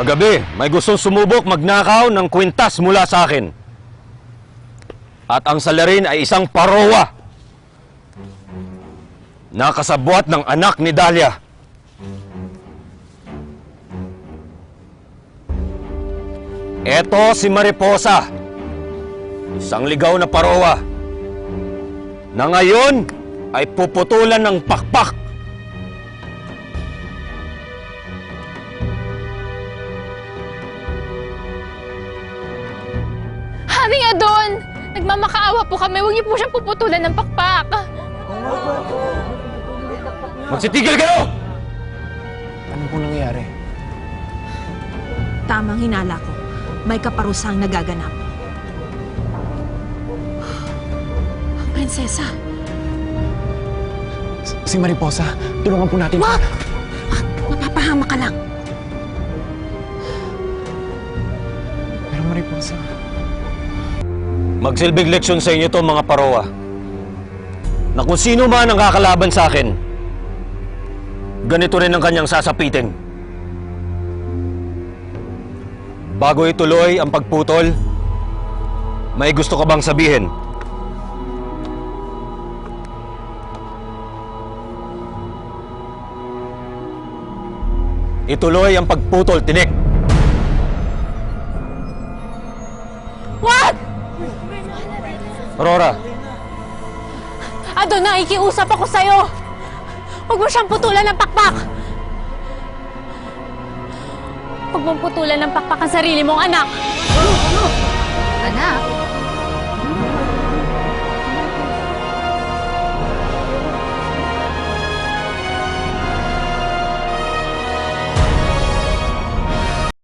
Kagabi, may gustong sumubok magnakaw ng kwintas mula sa akin. At ang salarin ay isang parowa. Nakasabwat ng anak ni Dahlia. Eto si Mariposa. Isang ligaw na parowa. Na ngayon ay puputulan ng pakpak. Haring Adon! Nagmamakaawa po kami. Huwag niyo po siyang puputulan ng pakpak. Magsitigil kayo! Ano po nangyayari? Tamang hinala ko. May kaparusang nagaganap. Ang prinsesa. Si Mariposa, tulungan po natin. Wag! Ah, Mapapahama ka lang. Pero Mariposa... Magsilbing leksyon sa inyo to mga parowa. Na kung sino man ang kakalaban sa akin, ganito rin ang kanyang sasapitin. Bago ituloy ang pagputol, may gusto ka bang sabihin? Ituloy ang pagputol, tinik! Aurora, Adon, nakikiusap ako sa'yo. Huwag mo siyang putulan ng pakpak. Huwag mong putulan ng pakpak ang sarili mong anak. Anak,